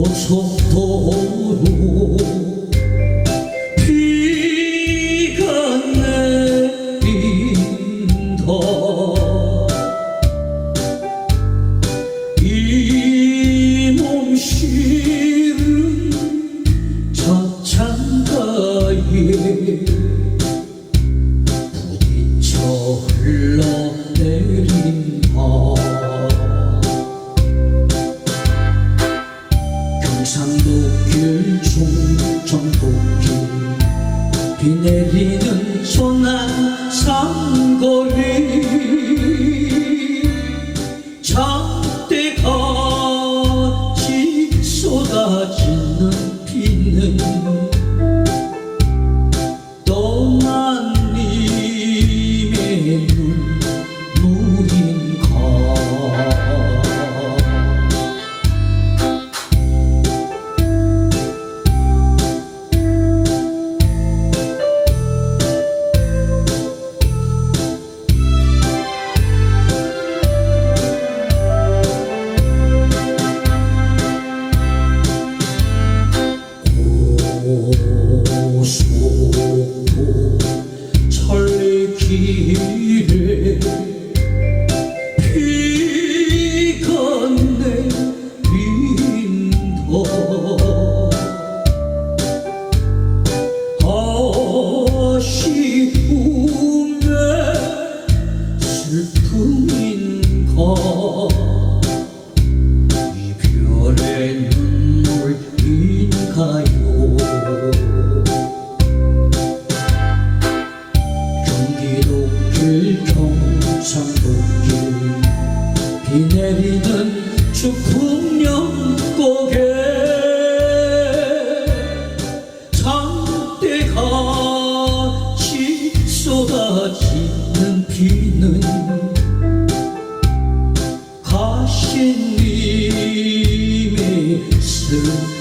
고속도로 산곡주 비 내리는 소난 산골 길에 비 내리는 주풍연곡에 장대같이 쏟아지는 비는 가신님의 슬픔